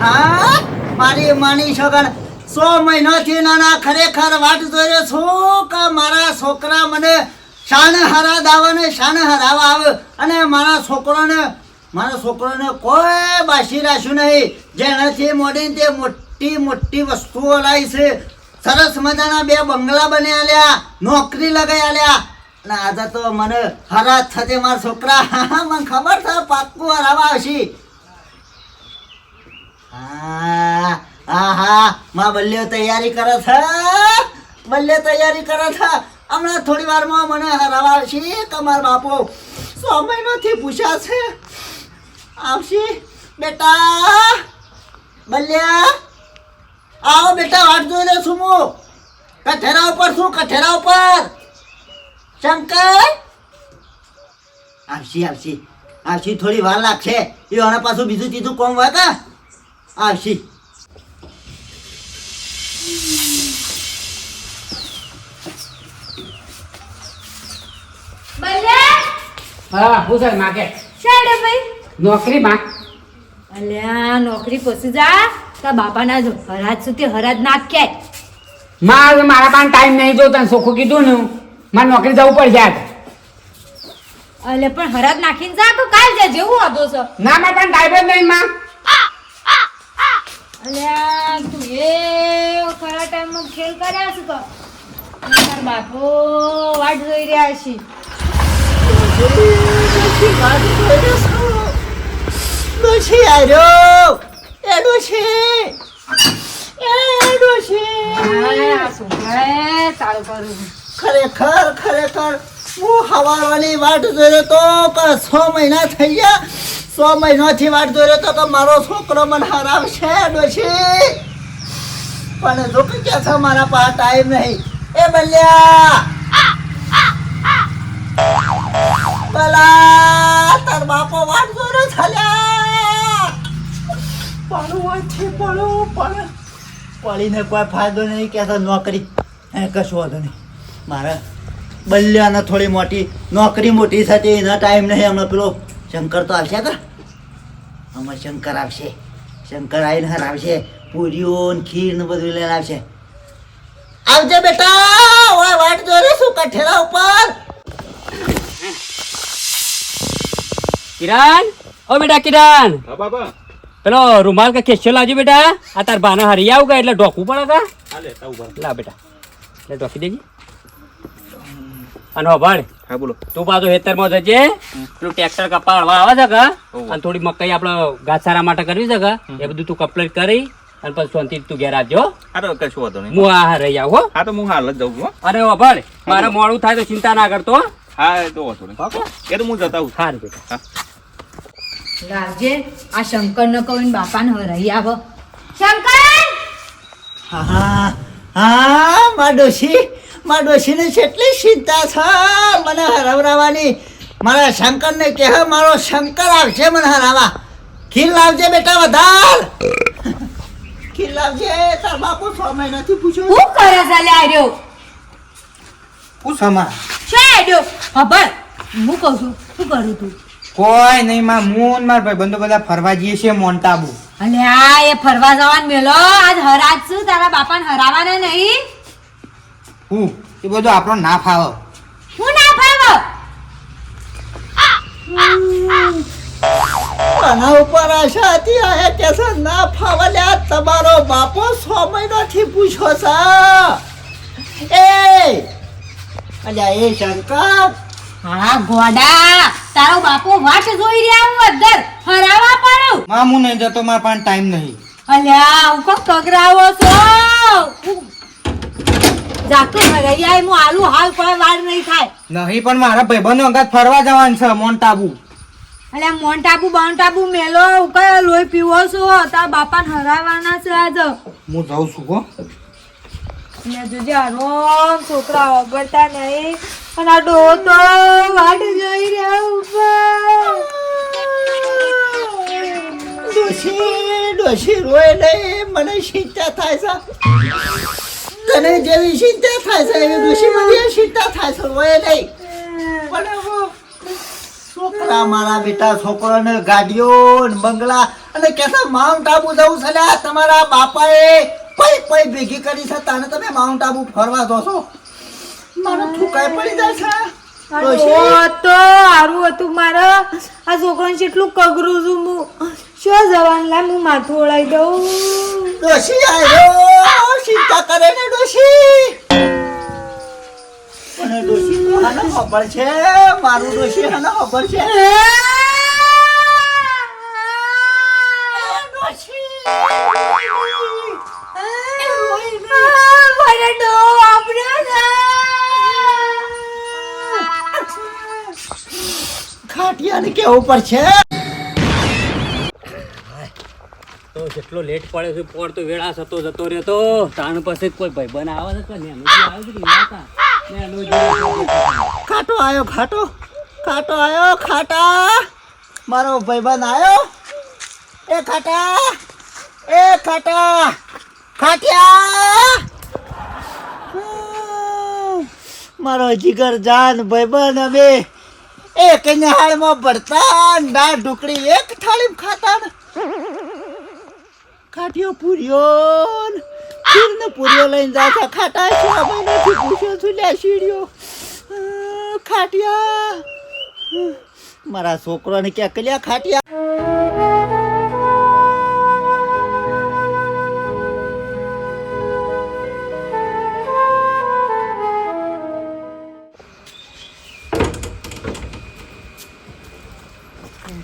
હા? મારી માની છોકર, સો મહિનાથી નાના ખરેખર વાટ જોઈ છું કે મારા છોકરા મને શાન હરા દાવે ને શાન હરાવા આવે અને મારા છોકરાને મારા છોકરાને કોઈ બાસી રાખ્યું નહીં. જેનાથી મોડીને તે મોટી મોટી વસ્તુઓ લાવી છે. સરસ મજાના બે બંગલા બની આલ્યા, નોકરી લગાઈ આલ્યા. અને આજે તો મને હરાજ થતી મારા છોકરા. મને ખબર છે, પાક્કું હરાવા આવશે. હા હા હા માં બલ્યો તૈયારી કરે છે? બલ્યો તૈયારી કરે છે? હમણાં થોડી વારમાં મને હરાવા આવશે કે બાપો. સો નથી પૂછ્યા છે. આવશે? બેટા, બલ્યા, આવો બેટા, વાટ જોઈ લે છું હું. કઠેરા ઉપર છું, કઠેરા ઉપર. શંકર? આવશે આવશે. આવશે, થોડી વાર લાગશે. એ પાછું બીજું ચીજું કોમ હોય કા આવશે. બલ્લે? હા હું સર માગે. શેડે ભાઈ? નોકરી માં અલ્યા નોકરી પછી જા. તા બાપાના જો હરાજ સુધી હરાજ નાખ્યા મારે મારા પાસે ટાઈમ નહીં જો તને સોખું કીધું ને મારે નોકરી જવું પડશે અલે પણ હરાજ નાખીને જા તો કાલ જા જેવું હતો છે. ના મારા પાસે ટાઈમ જ નહીં માં. અલ્યા, તું એ ખરા ટાઈમમાં ખેલ કર્યા છે તો. તાર બાપો વાટ જોઈ રહ્યા છે. ડોશી આવ્યો એ ડોશી એ ડોશી તાળું કર્યું ખરેખર ખરેખર, હું હવારવાની વાટ જોઈ રહ્યો તો સો મહિના થઈ ગયા સો મહિનાથી વાટ જોઈ રહ્યો કે મારો છોકરો મને હરાવશે, ડોશી. પણ જો કે છે મારા પાસે ટાઈમ નહીં. એ બલ્યા. બલા તાર બાપો વાટ જોઈ રહ્યો છલ્યા. પણ ઓછી પડું પણ પડીને કોઈ ફાયદો નહીં, કે નોકરી. એ કશું વાંધો નહીં. મારે બલ્યાને થોડી મોટી, નોકરી મોટી થતી એના ટાઈમ નહીં હમણાં પેલો શંકર તો આવશે કા અમાર શંકર આવશે. શંકર આવીને હાર આવશે પૂરીઓ ને ખીર ને બધું લઈને આવશે. આવજે બેટા! ઓય વાટ જોઈ શું કઠેરા ઉપર? કિરણ? ઓ બેટા કિરણ! હા બાબા પેલો રૂમાલ કે ખેસ્યો લાવજો બેટા. આ તાર બાના હરી આવું એટલે ઢોકવું પડે કા લા બેટા એટલે ઢોકી દેજી. અને હોભાળ હા બોલો. તું પાછો હેતરમાં જજે પેલું ટ્રેક્ટર કપાળવા આવે છે કે અને થોડી મકાઈ આપણે ઘાસારા માટે કરવી છે કે એ બધું તું કમ્પ્લીટ કરી અને પછી શાંતિ તું ઘેર આવજો હા. તો કશું વાંધો નહીં. હું આ રહી આવું હા. તો હું હાલ જ જાઉં છું અરે હોભાળ મારે મોડું થાય તો ચિંતા ના કરતો હા. એ તો વાંધો નહીં. એ તો હું જતા આવું સારું બેટા. લાવજે આ શંકર ને કહું બાપાને હરાઈ આવો. શંકર! હા હા મા ડોશીને કેટલી ચિંતા છે મને હરાવરાવાની. મારા શંકરને કહે મારો શંકર આવશે મને હરાવા. ખીર લાવજે બેટા વધાર. ખીર લાવજે તાર બાપુ છ મહિનાથી પૂછ્યું. હું કરે ચાલે આર્યો શું સમા છે આર્યો ખબર હું કહું છું શું કરું તું? કોઈ નહીં માં મૂન માર ભાઈ ભાઈબંધો બધા ફરવા જઈએ છીએ મોન્ટાબુ અલે આ એ ફરવા જવાનું મેલો. આજ હરાજ છું તારા બાપાને હરાવાના નહીં. હું? એ બધું આપણો ના ફાવે. હું ના ફાવો? આના ઉપર આશા હતી આ કે છે ના ફાવલ્યા તમારો બાપો સમય નથી પૂછો સા એ! અલ્યા એ શંકર. હા ગોડા તારો બાપો વાટ જોઈ રહ્યા હું અદ્દર હરાવા પડું માં હું નહીં જતો મારા પણ ટાઈમ નહીં. અલ્યા હું કોક કગરાવો છો? જાતો હરાઈ હું આલુ હાલ કોઈ વાર નહીં થાય. નહીં પણ મારા ભાઈબંધો અંગાત ફરવા જવાનું છે મોન્ટ આબુ અલ્યા મોન્ટાબુ બોન્ટાબુ મેલો. કયો લોહી પીવો છો? તા બાપાને હરાવાના છે આજ. હું જાઉં છું કો ને જોજે આરામ છોકરા ઓગળતા નહીં. અને આ ડો તો વાટ જઈ રહ્યા ઉપર. ડોશી ડોશી રોય નહીં મને શીતા થાય છે. તને જેવી ચિંતા થાય છે એવી ડોશી ચિંતા થાય છે રોય નહીં. પણ છોકરા મારા બેટા છોકરાને ગાડીઓ બંગલા અને કેસા માઉન્ટ આબુ જવું છે લ્યા તમારા બાપાએ પૈ પૈ ભેગી કરી છે તાને તમે માઉન્ટ આબુ ફરવા દો છો મારો થૂકાય પડી જાય છે. તો હારું હતું મારે. આ છોકરાને કેટલું કગરું છું હું. શું જવાન હું માથું ઓળાઈ દઉં. ડોશી આવ્યો ચિંતા કરે ને ડોશી. અને ડોશી તો હાને ખબર છે મારું ડોશી ખબર છે. મને ડોહો વાપર્યો છે. ખાટિયાને કેવું પડશે? જેટલો લેટ પડે છે, પોર તો વેળા થતો જતો રહ્યો તો તાણ પાસે કોઈ ભાઈબંધ આવે છે નેનું જે આવે છે ના ખાટો આવ્યો ખાટો. ખાટો આવ્યો ખાટા. મારો ભાઈબંધ આવ્યો એ ખાટા એ ખાટા. ખાટિયા. મારો જીગર જાન ભાઈબંધ અમે એક નિહાળમાં ભરતા, ને દાળ ઢોકળી એક થાળીમાં ખાતા ને. ખાટીઓ પૂર્યો ને ખીરને પૂરીઓ લઈને જાતા ખાટા છે મહિનાથી પૂછ્યો છું લે શીડ્યો અ, ખાટિયા અ, મારા છોકરાને ક્યાં કલ્યા ખાટિયા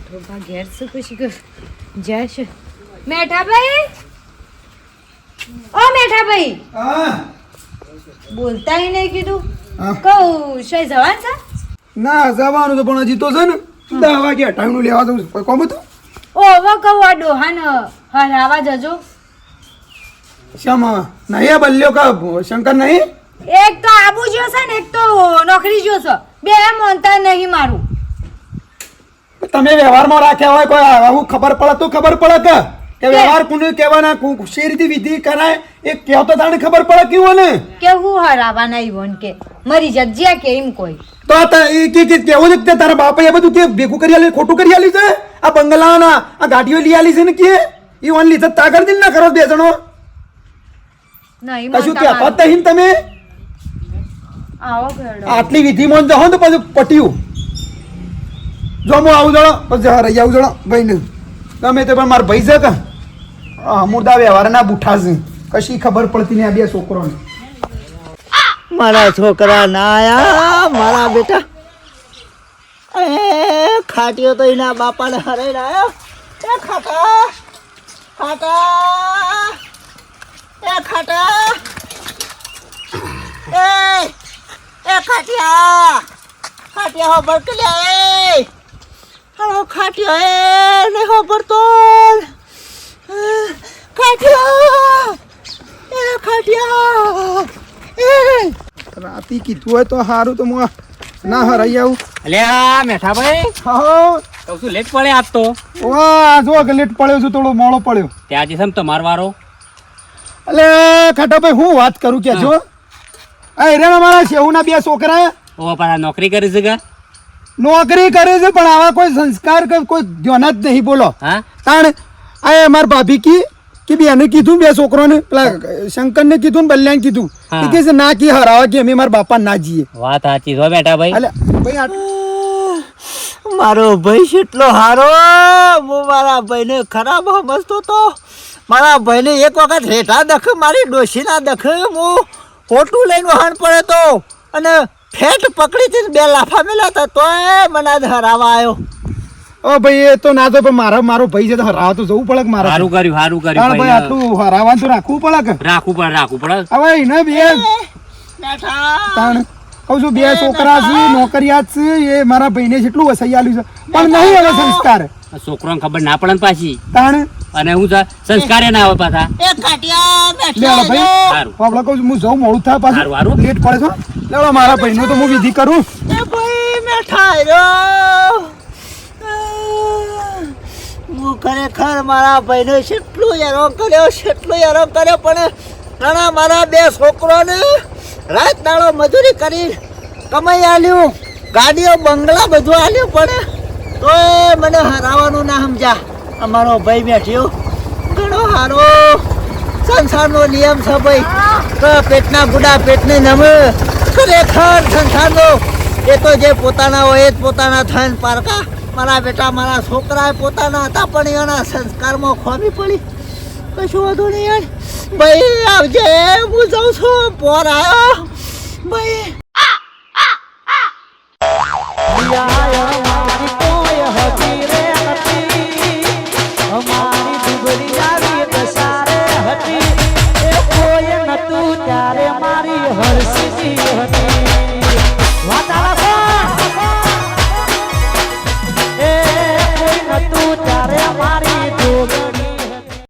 ધોબા ઘેર શું ખુશી કર જાય છે મેઠાભાઈ? ઓ મેઠાભાઈ. બોલતા ય નહીં કીધું. કહું શય જવાન છે? ના જવાનું તો પણ હજી તો છે ને. દસ વાગે ટાઈમનું લેવા દઉં છું. કોમ હતું? ઓ હવે કહું આ ડોહાને હરાવા જજો. શ્યામ નહીં બલ્યો કા? શંકર નહીં? એક તો આબુ જો છે ને એક તો નોકરી જો છે. બે મોનતા નહીં મારું. તમે વ્યવહારમાં રાખ્યા હોય કોઈ આવું ખબર પડે તો ખબર પડે કે? કે વ્યવહાર કોને કહેવાના કુ- શી રીતે વિધિ કરાય એ કહેતો તાણે ખબર પડે કેવું ને કે હું હરાવા નહીં બોન કે? મરી જજ્યા કે એમ કોઈ? તો આ એ કે કે કેવું છે કે તારા બાપા એ બધું કે ભેગું કરી આલી ખોટું કરી આલી છે? આ બંગલાના આ ગાડીઓ લઈ આલી છે ને કે? એ ઓન લીધા તાગર દિન ના કરો બે જણો. નહીં કશું કે કહેતા મારું. તમે? આવો ભેડો આટલી વિધિ મોન જહો તો પછી પટ્યું. જો હું આવું જણો પછી રહી આવું જણો ભાઈ ને ગમે તે પણ મારા ભાઈ છે કે. વ્યવહારના બુઠા છે. કશી ખબર પડતી નહીં આ બે છોકરોને. મારા છોકરા ના આયા, મારા બેટા. એ ખાટ્યો તો એના બાપાને હરાઈને આવ્યો એ, ખાટા ખાટા, એ ખાટા. એ એ ખાટિયા ખાટિયા હો બરકલ્યા હાલો ખાટિયા એ ને ખબર તો. ખાટિયા એ ખાટિયા એ. રાતી કીધું હોય તો સારું તો હું ના હરાઈ આવું. અલ્યા મેઠાભાઈ હો. શું લેટ પડે આજ તો? વાહ જો કે લેટ પડ્યો છું થોડો મોડો પડ્યો. ત્યાં આજે સમ તમારો વારો. એટલે ખાટાભાઈ હું વાત કરું કે જો? આ મારા શેહુના બે છોકરા. ઓ પાછા નોકરી કરી છે કે? નોકરી કરે છે પણ આવા કોઈ સંસ્કાર કે કોઈ ધ્યાન જ નહીં બોલો. કારણ તાણ આ અમાર ભાભી કી કે બેને કીધું બે છોકરોને પેલા શંકરને કીધું ને બલ્યાને કીધું. એ કે છે ના કી હરાવા કે અમે મારા બાપા ના જઈએ. વાત સાચી છો ભાઈ. અલે ભાઈ મારો ભાઈ કેટલો હારો? હું મારા ભાઈને ખરાબ સમજતો તો. મારા ભાઈને એક વખત હેઠા દખ મારી ડોશીના દખ હું ખોટું લઈને વહાણ પડે તો. અને ફેટ પકડી હતી ને બે લાફા મેલા હતા તોય મને આજ હરાવા આવ્યો ઓ ભાઈ એ તો ના તો પણ મારો મારો ભાઈ છે તો હરાવા તો જવું પડે કે મારા સારું કર્યું સારું કર્યું ભાઈ આટલું હરાવાનું તો રાખવું પડે કે? રાખવું પડે રાખવું પડે. હવે એને બે. તાણ કહું છું બે છોકરા છે નોકરિયાત છે એ મારા ભાઈને જેટલું વસાઈ આલ્યું છે. પણ નહીં હવે સંસ્કાર. છોકરાને ખબર ના પડે ને પાછી. તાણે? અને હું છે સંસ્કારે ના આવે પાછા. એ કાટિયા બેઠા ભાઈ. સારું આપણે કહું છું હું જઉં મોડું થાય પાછું. સારું, સારું. લેટ પડે છો. લેવા મારા ભાઈનો તો હું વિધિ કરું. એ ભાઈ બેઠા રહ્યો હું ખરેખર મારા ભાઈને કેટલું હેરાન કર્યો કેટલું હેરાન કર્યો પણ ઘણા મારા બે છોકરોને રાત દાડો મજૂરી કરી કમાઈ આલ્યું. ગાડીઓ બંગલા બધું આલ્યું પણ તો મને હરાવાનું ના સમજા અમારો ભાઈ બેઠ્યો. ઘણો સારો સંસારનો નિયમ છે ભાઈ. તો પેટના ગુડા પેટને નમે. ખરેખર સંસારનો. એ તો જે પોતાના હોય જ પોતાના થન પારકા. મારા બેટા મારા છોકરા પોતાના હતા પણ એના સંસ્કારમાં ખોબી પડી. કશું વધુ નહીં યાર. ભાઈ આવજે હું જાઉં છું. પોર આવ્યો ભાઈ.